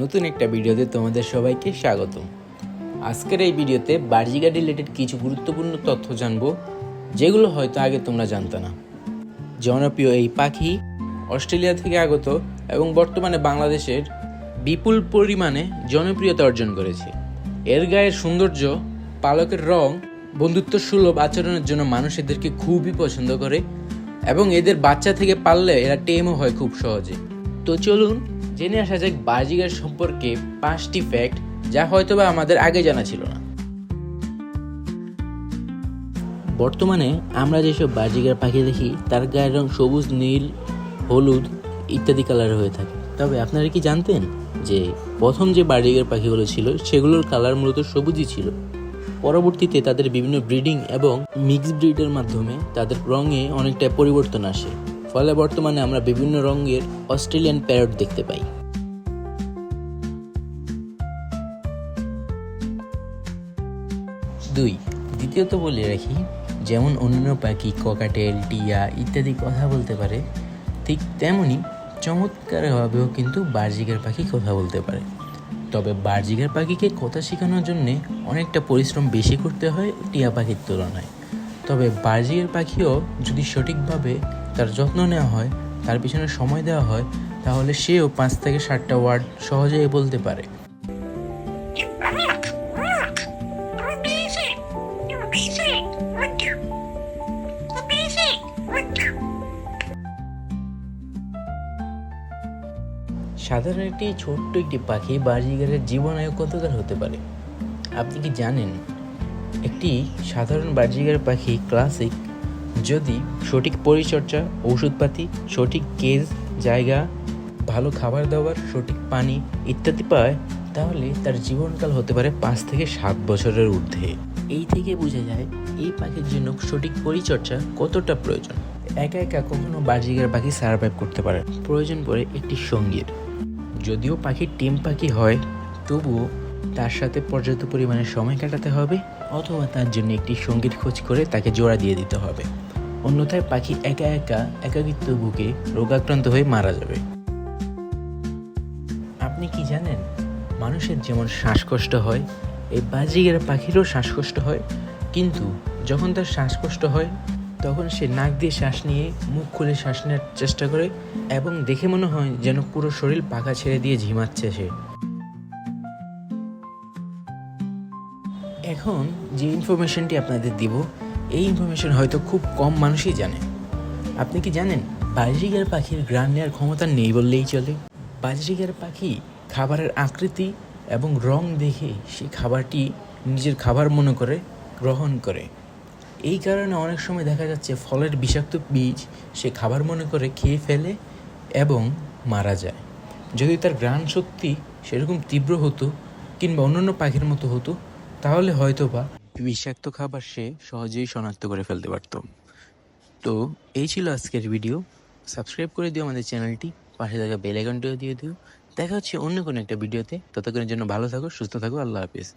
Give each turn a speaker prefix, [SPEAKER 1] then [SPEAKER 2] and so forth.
[SPEAKER 1] নতুন একটা ভিডিওতে তোমাদের সবাইকে স্বাগত আজকের এই ভিডিওতে বার্জিকা রিলেটেড কিছু গুরুত্বপূর্ণ তথ্য জানব, যেগুলো হয়তো আগে তোমরা জানতে না। জনপ্রিয় এই পাখি অস্ট্রেলিয়া থেকে আগত এবং বর্তমানে বাংলাদেশের বিপুল পরিমাণে জনপ্রিয়তা অর্জন করেছে। এর গায়ের সৌন্দর্য, পালকের রং বন্ধুত্ব সুলভ আচরণের জন্য মানুষ এদেরকে খুবই পছন্দ করে এবং এদের বাচ্চা থেকে পাললে এরা টেমও হয় খুব সহজে। তো চলুন জেনে আসা যাক বাজিগার সম্পর্কে পাঁচটি ফ্যাক্ট যা হয়তোবা আমাদের আগে জানা ছিল না। বর্তমানে আমরা যেসব বাজিগার পাখি দেখি, তার গায়ের রং সবুজ, নীল, হলুদ ইত্যাদি কালার হয়ে থাকে। তবে আপনারা কি জানতেন যে প্রথম যে বাজিগার পাখিগুলো ছিল, সেগুলোর কালার মূলত সবুজই ছিল। পরবর্তীতে তাদের বিভিন্ন ব্রিডিং এবং মিক্স ব্রিডের মাধ্যমে তাদের রঙে অনেকটা পরিবর্তন আসে। ফলে বর্তমানে আমরা বিভিন্ন রঙের অস্ট্রেলিয়ান প্যারট দেখতে পাই। দুই, দ্বিতীয়ত বলে রাখি, যেমন অন্যান্য পাখি, ককাটেল, টিয়া ইত্যাদি কথা বলতে পারে, ঠিক তেমনি চমৎকারভাবেও কিন্তু বার্জিকের পাখি কথা বলতে পারে। তবে বার্জিকের পাখিকে কথা শেখানোর জন্যে অনেকটা পরিশ্রম বেশি করতে হয় টিয়া পাখির তুলনায়। তবে বার্জিকের পাখিও যদি সঠিকভাবে তার যত্ন নেওয়া হয়, তার পিছনে সময় দেওয়া হয়, তাহলে সেও পাঁচ থেকে ষাটটা ওয়ার্ড সহজেই বলতে পারে? সাধারণ একটি ছোট্ট একটি পাখি বাজিগারের জীবনায়ু কতকাল হতে পারে আপনি কি জানেন একটি সাধারণ বাজিগার পাখি ক্লাসিক যদি সঠিক পরিচর্যা, ঔষধপাতি, সঠিক কেজ জায়গা, ভালো খাবার দাবার, সঠিক পানি ইত্যাদি পায়, তাহলে তার জীবনকাল হতে পারে পাঁচ থেকে সাত বছরের ঊর্ধ্বে। এই থেকে বোঝা যায় এই পাখির জন্য সঠিক পরিচর্যা কতটা প্রয়োজন। একা একা কখনো বাজিগার পাখি সার্ভাইভ করতে পারে প্রয়োজন পড়ে একটি সঙ্গীর। যদিও পাখি টিম পাখি হয়, তবুও তার সাথে পর্যাপ্ত পরিমাণে সময় কাটাতে হবে অথবা তার জন্য একটি সংগীত খোঁজ করে তাকে জোড়া দিয়ে দিতে হবে। অন্যথায় পাখি একা একা একাকিত্ব বুকে রোগাক্রান্ত হয়ে মারা যাবে। আপনি কি জানেন, মানুষের যেমন শ্বাসকষ্ট হয়, এই বাজিগের পাখিরও শ্বাসকষ্ট হয়, কিন্তু যখন তার শ্বাসকষ্ট হয়, তখন সে নাক দিয়ে শ্বাস নিয়ে মুখ খুলে শ্বাস নেওয়ার চেষ্টা করে এবং দেখে মনে হয় যেন পুরো শরীর পাখা ছেড়ে দিয়ে ঝিমাচ্ছে সে। এখন যে ইনফরমেশনটি আপনাদের দিব, এই ইনফরমেশন হয়তো খুব কম মানুষই জানে। আপনি কি জানেন বাজরিগার পাখির গ্রান নেওয়ার ক্ষমতা নেই বললেই চলে? বাজরিগার পাখি খাবারের আকৃতি এবং রং দেখে সেই খাবারটি নিজের খাবার মনে করে, গ্রহণ করে। এই কারণে অনেক সময় দেখা যাচ্ছে ফলের বিষাক্ত বীজ সে খাবার মনে করে খেয়ে ফেলে এবং মারা যায়। যদি তার গ্রাণ শক্তি সেরকম তীব্র হতো কিংবা অন্যান্য পাখির মতো হতো তাহলে হয়তো বা বিষাক্ত খাবার সে সহজেই শনাক্ত করে ফেলতে পারত। তো এই ছিল আজকের ভিডিও। সাবস্ক্রাইব করে দিও আমাদের চ্যানেলটি। পাশে থাকা বেল আইকনটিও দিয়ে দিও। দেখা হচ্ছে অন্য কোনো একটা ভিডিওতে। ততক্ষণের জন্য ভালো থাকো, সুস্থ থাকো, আল্লাহ হাফিজ।